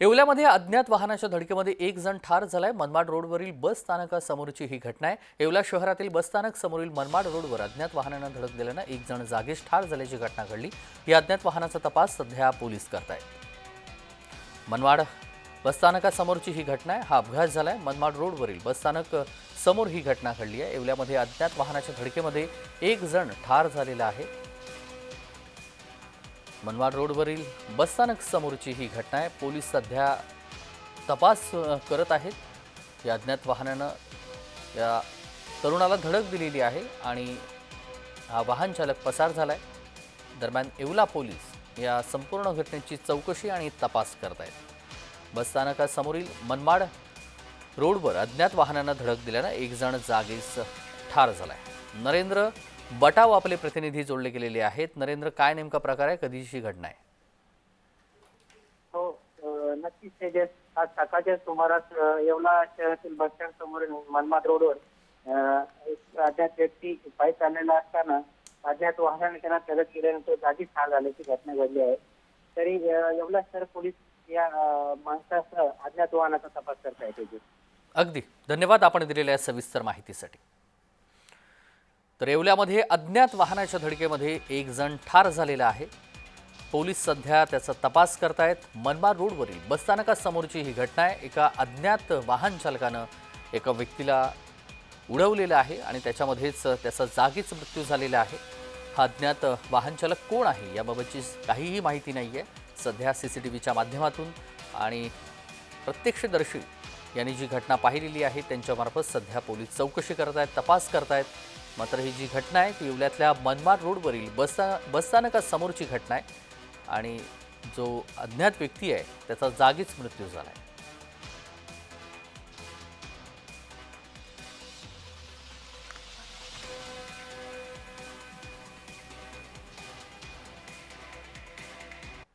येवल्यामध्ये अज्ञात वाहनाच्या धडकेमध्ये एक जण ठार झालाय. मनमाड रोडवरील बस स्थानकासमोरची ही घटना आहे. येवला शहरातील बस स्थानक समोरील मनमाड रोडवर अज्ञात वाहनानं धडक दिल्यानं एक जण जागीच ठार झाल्याची घटना घडली. या अज्ञात वाहनाचा तपास सध्या पोलीस करतायत. मनमाड बसस्थानकासमोरची ही घटना आहे. हा अपघात झालाय. मनमाड रोडवरील बसस्थानक समोर ही घटना घडली आहे. येवल्यामध्ये अज्ञात वाहनाच्या धडकेमध्ये एक जण ठार झालेला आहे. मनवाड रोडवरील बसस्थानक समोरची ही घटना आहे. पोलीस सध्या तपास करत आहेत. या अज्ञात वाहनानं या तरुणाला धडक दिलेली आहे आणि हा वाहन चालक पसार आहे दरम्यान येवला पोलीस या संपूर्ण घटनेची चौकशी आणि तपास करत आहेत बसस्थानकासमोरील मनमाड रोडवर अज्ञात वाहनानं धडक दिल्यानं एक जण जागीच ठार आहे नरेंद्र बटाव आपले प्रतिनिधी जोडले गेलेले आहेत. नरेंद्र काय नेमका प्रकार आहे? कधीची घटना आहे? हो नक्कीच तेजस आज सकाळच्या सुमारास येवला शहरातील बस स्टँड समोरील मनमाड रोडवर एक अज्ञात व्यक्ती पायी चाललेला असताना अज्ञात वाहनाने त्यांना धडक केल्यानंतर जागीच ठार झाल्याची घटना घडली आहे. तरी येवला शहर पोलीस या माणसासह अज्ञात वाहनाचा तपास करत आहे तेजस अगदी. धन्यवाद आपण दिलेल्या सविस्तर माहितीसाठी. तर येवल्यामध्ये अज्ञात वाहनाच्या धडकेमध्ये एक जण ठार झालेला आहे. पोलीस सध्या त्याचा तपास करतायत. मनमाड रोडवरील बसस्थानकासमोरची ही घटना आहे. एका अज्ञात वाहन चालकानं एका व्यक्तीला उडवलेलं आहे आणि त्याच्यामध्येच त्याचा जागीच मृत्यू झालेला आहे. हा अज्ञात वाहन चालक कोण आहे याबाबतची काहीही माहिती नाही आहे सध्या सी सी टी व्हीच्या माध्यमातून आणि प्रत्यक्षदर्शी यांनी जी घटना पाहिलेली आहे त्यांच्यामार्फत सध्या पोलीस चौकशी करत आहेत तपास करत आहेत मात्र ही जी घटना आहे ती येवल्यातल्या मनमाड रोडवरील बसस्था बसस्थानकासमोरची घटना आहे. आणि जो अज्ञात व्यक्ती आहे त्याचा जागीच मृत्यू झाला आहे